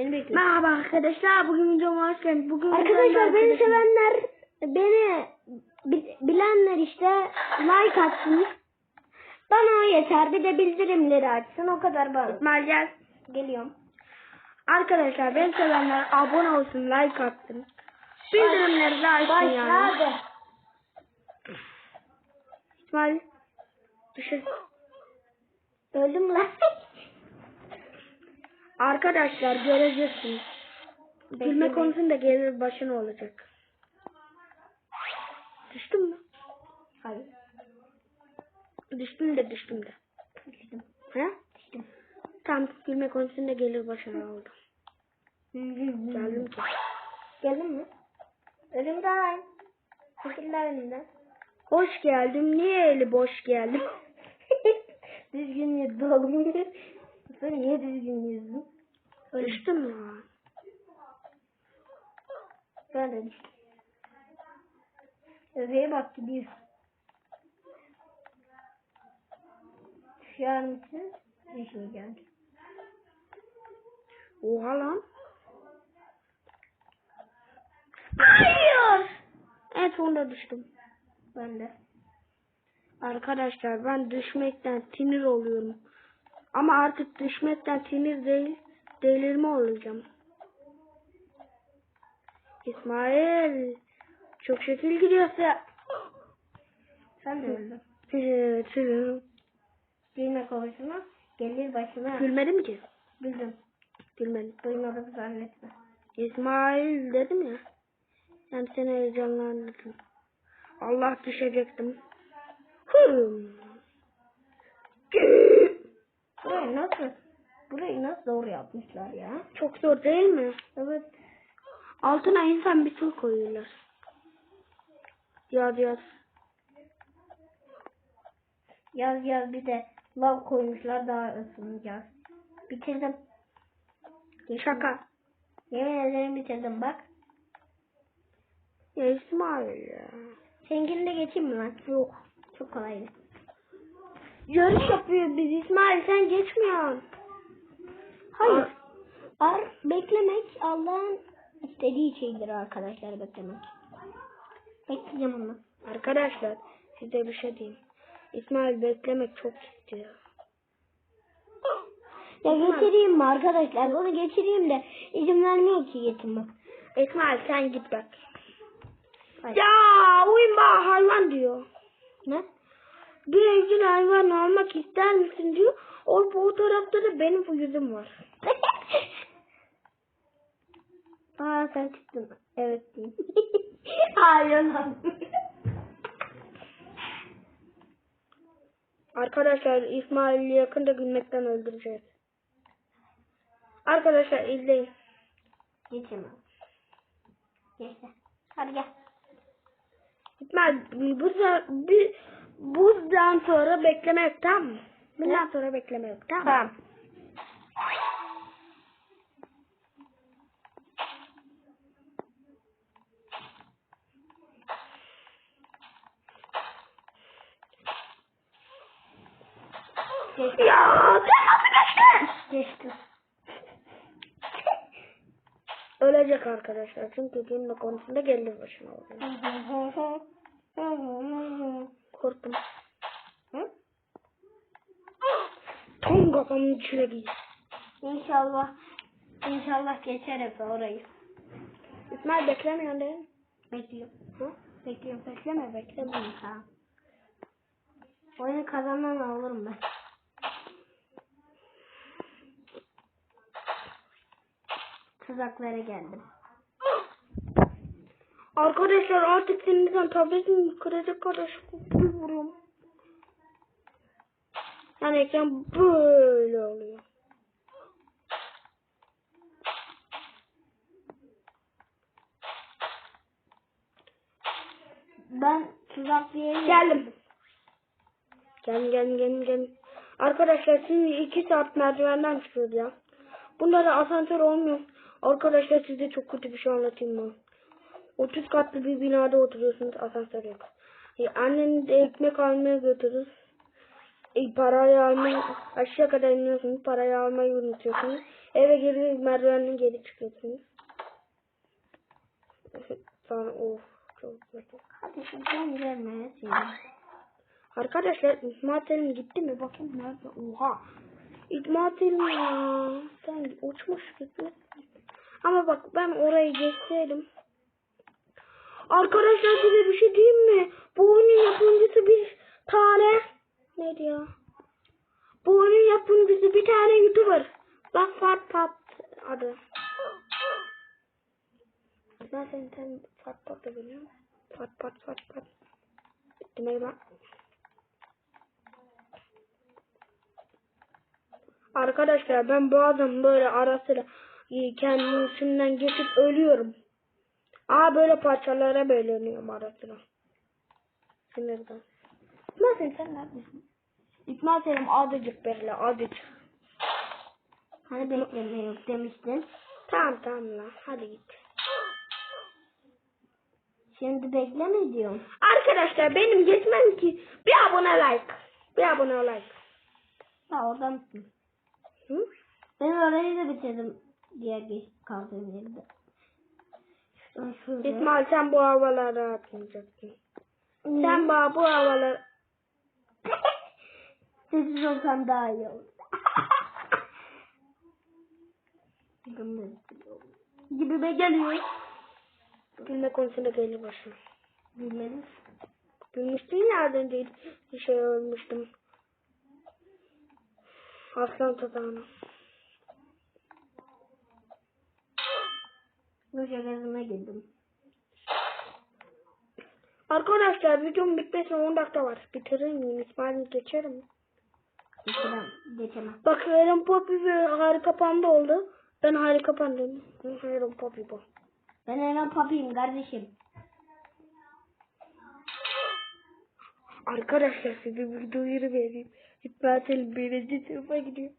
Beni bekle. Merhaba arkadaşlar. Bugün videoma hoş geldiniz. Bugün Arkadaşlar beni sevenler, beni bi- bilenler işte like atsın. Bana o yeter. Bir de bildirimleri açsın. O kadar bana. İsmail gel. Geliyorum. Arkadaşlar beni sevenler abone olsun, like atsın. Bildirimleri de açsın yani. Başladı. İsmail. Düşün. Öldüm lan. Arkadaşlar göreceksiniz. Gülme konusunda gelir başına olacak. Düştün mü? Hayır. Düştüm de düştüm de. Düştüm. He? Düştüm. Tam gülme konusunda gelir başına oldu. Geldim ki. Geldin mi? Önümden. Çekiller önümden. Hoş geldim. Niye eli boş geldim? düzgün yüzdü oğlum. Sen niye düzgün yüzdün? Düştüm ya. Ben de düştüm. Öbeğe bak gidiyor. Düşer misin? Düşmeyeceğim. Oha lan. Hayır. En sonunda düştüm. Ben de. Arkadaşlar ben düşmekten sinir oluyorum. Ama artık düşmekten sinir değil, delirme olacağım. İsmail, çok şekil gidiyorsun. Sen de öldün. Evet, Gülme konusuna gelir başına. Gülmedim ki. Güldüm. Gülmedim. Duymadım zannetme. İsmail dedim ya. Ben seni heyecanlandırdım. Allah düşecektim. Hım. Burayı nasıl? Burayı nasıl zor yapmışlar ya? Çok zor değil mi? Evet. Altına insan bir su koyuyorlar. Yaz yaz. Yaz yaz bir de lav koymuşlar daha ısınacağız. Bitirdim. Şaka. Yemin ederim bitirdim bak. Ya İsmail ya. Seninkini de geçeyim mi lan? Yok. Çok kolaydı. Yarış yapıyor biz İsmail sen geçmiyorsun. Hayır. Ar beklemek Allah'ın istediği şeydir arkadaşlar beklemek. Bekleyeceğim onu. Arkadaşlar size bir şey diyeyim. İsmail beklemek çok istiyor. Ya getireyim mi arkadaşlar? Bunu geçireyim de izin vermiyor ki getirme. İsmail sen git bak. Hayır. Ya oyun bana hayvan diyor. Ne? Bir evcil hayvan almak ister misin diyor. O bu tarafta da benim bu yüzüm var. Aa sen çıktın. Evet diyeyim. Hayır lan. Arkadaşlar İsmail'i yakında gülmekten öldüreceğiz. Arkadaşlar izleyin. Geçemem. Geçti. Hadi gel. İsmail bu bir buzdan sonra bekleme yok tamam mı? Bundan sonra bekleme yok tamam? Tamam. Geçti. Ya sen nasıl geçtin? Geçti. Ölecek arkadaşlar çünkü gülme konusunda gelir başına oldu. Korktum. Hı? Tam kafamın içine gitti. İnşallah. İnşallah geçer Efe orayı. İsmail beklemiyorsun değil mi? Bekliyorum. Hı? Bekliyorum. Bekleme bekleme. Tamam. Oyunu kazanan alırım ben. Tuzaklara geldim. Arkadaşlar artık sinirden tabletim kıracak kadar bir vuruyorum. Ekran böyle oluyor. Ben tuzak bir yere Geldim. Gelin gelin gelin gelin. Arkadaşlar şimdi iki saat merdivenden çıkıyoruz ya. Bunlara asansör olmuyor. Arkadaşlar size çok kötü bir şey anlatayım mı? 30 katlı bir binada oturuyorsunuz asansör yok. E, anneni de ekmek almaya götürürüz. E, parayı almayı aşağı kadar iniyorsunuz. Parayı almayı unutuyorsunuz. Eve geri merdivenin geri çıkıyorsunuz. Sonra of çok kötü. Hadi şuradan gelmeye Arkadaşlar İsmail Selim gitti mi? Bakın nerede? Oha. İsmail Selim ya. Sen uçmuş gitti. Ama bak ben orayı geçseydim. Arkadaşlar size bir şey diyeyim mi? Bu oyunun yapımcısı bir tane. Ne diyor? Bu oyunun yapımcısı bir tane YouTuber. Bak Fat Pat adı. Zaten sen Fat Pat'ı biliyor musun? Fat Pat Fat Pat. Demek bak. Arkadaşlar ben bazen böyle ara sıra kendimin üstünden geçip ölüyorum. Aa böyle parçalara bölünüyorum ara sıra. Sinirden. Nasıl sen neredesin? İsmail Selim azıcık bekle azıcık. Hani bekleme yok demiştin. Tamam tamam lan hadi git. Şimdi bekleme diyorum. Arkadaşlar benim geçmem ki bir abone like. Bir abone like. Ha orada mısın? Hı? Ben orayı da bitirdim. Diğer geç kaldığım yerde. İsmail sen bu havalara atmayacaksın. Sen bana bu havalara Sessiz olsam daha iyi olur. Gibime geliyor. Gülme konusunda geliyor başıma. Bilmedim. Gülmüştün ya az önce bir şey ölmüştüm. Aslan tutağına. Boşa gözüme girdim. Arkadaşlar videomun bitmesine 10 dakika var. Bitirir miyim? İsmail'i geçerim. Geçemem. Geçemem. Bak Harry Poppy ve Harika Panda oldu. Ben Harika Panda'yım. Harry Poppy bu. Ben Eren Papi'yim kardeşim. Arkadaşlar size bir duyuru vereyim. Selim birinci sınıfa gidiyor.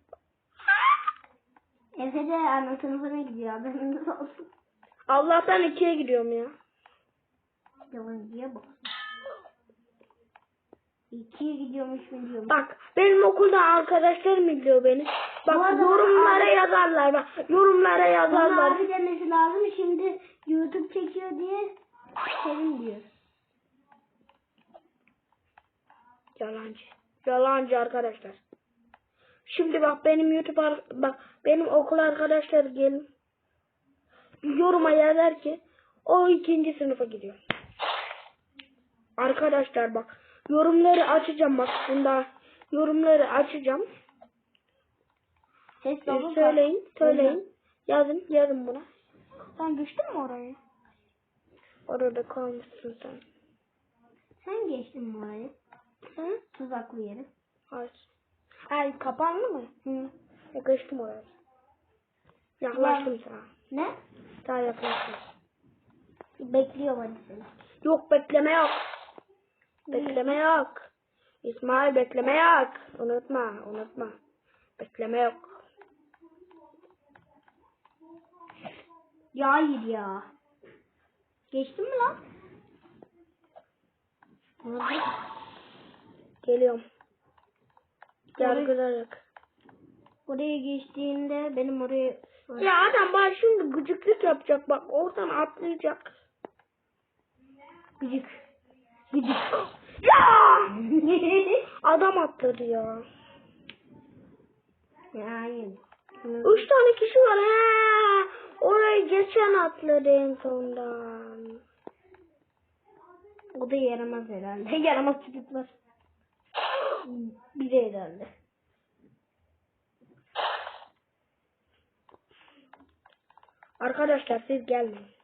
Efe de ana sınıfına gidiyor. Haberiniz olsun. Allah'tan ikiye gidiyorum ya. Yalancıya bak. İkiye gidiyormuş mu diyorum. Bak benim okulda arkadaşlarım biliyor beni. Bak arada- yorumlara yazarlar bak. Yorumlara yazarlar. abi demesi lazım. Şimdi YouTube çekiyor diye sevin diyor. Yalancı. Yalancı arkadaşlar. Şimdi bak benim YouTube bak benim okul arkadaşlar gelin. Yoruma yazar ki o ikinci sınıfa gidiyor. Arkadaşlar bak yorumları açacağım bak bunda yorumları açacağım. Ses Ee, söyleyin söyleyin. Yazın yazın buna. Sen düştün mü oraya? Orada kalmışsın sen. Sen geçtin mi orayı? Hı? Tuzaklı yeri. Hayır. Ay kapandı mı? Hı. Yaklaştım oraya. Yaklaştım sana. Ne? Daha yaklaştım. Bekliyor hadi seni. Yok bekleme yok. Bekleme yok. İsmail bekleme yok. Unutma unutma. Bekleme yok. Ya hayır ya. Geçtin mi lan? Nerede? Geliyorum. Yargılarak. Oraya geçtiğinde benim oraya... Ya adam bana şimdi gıcıklık yapacak bak oradan atlayacak. Gıcık. Gıcık. Ya! Adam atladı ya. ya hayır. Üç tane kişi var ha. Orayı geçen atladı en sondan. O da yaramaz herhalde. Yaramaz çocuklar. Bir de herhalde. Arkadaşlar siz gelmeyin.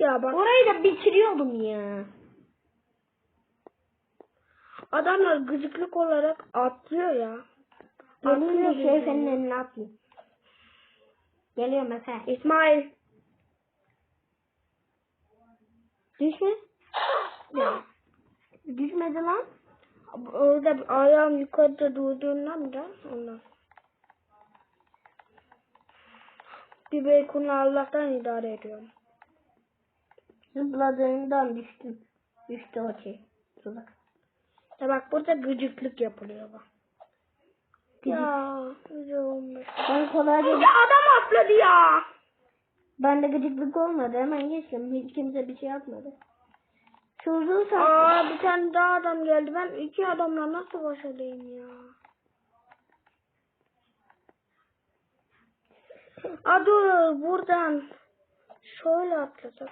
Ya bak Orayı da bitiriyordum ya. adamlar gıcıklık olarak atlıyor ya. De Atlıyor şey senin eline atayım. Geliyorum Efe. İsmail. Düşme. Ya. Düşmedi lan. Orada ayağım yukarıda durduğundan da ondan. Bir beykunu Allah'tan idare ediyorum. Zıpladığından düştüm. Düştü o şey. Dur bak. Ya bak burada gıcıklık yapılıyor bak. Ya güzel olmuş. Ben kolayca Ya adam atladı ya. Ben de gıcıklık olmadı. Hemen geçtim. Hiç kimse bir şey yapmadı. Uzun saç. Aa bir tane daha adam geldi. Ben iki adamla nasıl baş edeyim ya? Aa dur buradan şöyle atlasak.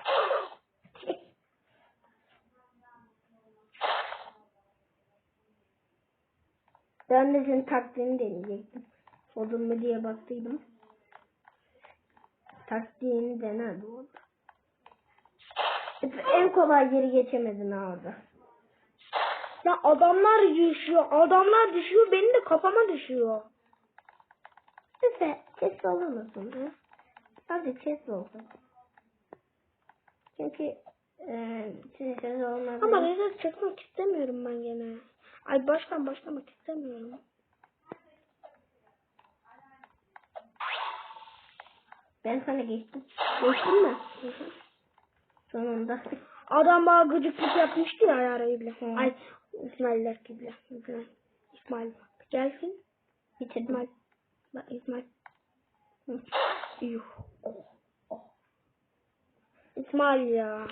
Ben de senin taktiğini deneyecektim. Odun mu diye baktıydım. Taktiğini dene doğru. En kolay yeri geçemedin ha orada. Ya adamlar düşüyor. Adamlar düşüyor. Benim de kafama düşüyor. Ses olur musun? Hı? Hadi ses olsun. Çünkü e, ses olmaz. Ama rezil çekmek istemiyorum ben gene. Ay baştan başlamak istemiyorum. Ben sana geçtim. Geçtin mi? Sonunda. Adam bana gıcıklık yapmıştı ya arayla. Ay İsmail'ler gibi. İsmail. İsmail. Gelsin. Bitirdim. İsmail. Bak İsmail. Yuh. İsmail ya.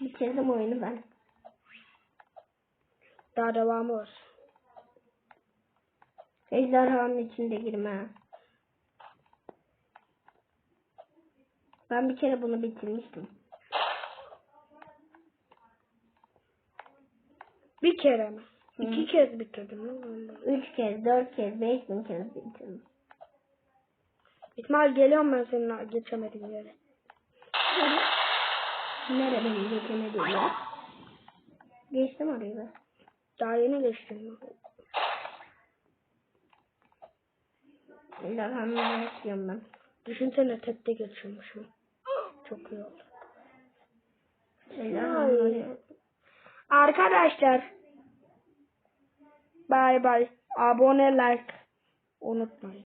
Bitirdim oyunu ben. Daha devamı var. Ejderhanın içinde girme. Ben bir kere bunu bitirmiştim. Bir kere mi? Hı. İki kez bitirdim. Üç kez, dört kez, beş bin kez bitirdim. İsmail geliyorum ben senin geçemediğin yere. Nerede benim geçemediğim yer? Geçtim orayı ben. Daha yeni geçtim. Ejderhanı yaşıyorum ben. Düşünsene tepte geçiyormuşum. Çok iyi oldu. Arkadaşlar. Bay bay. Abone like. Unutmayın.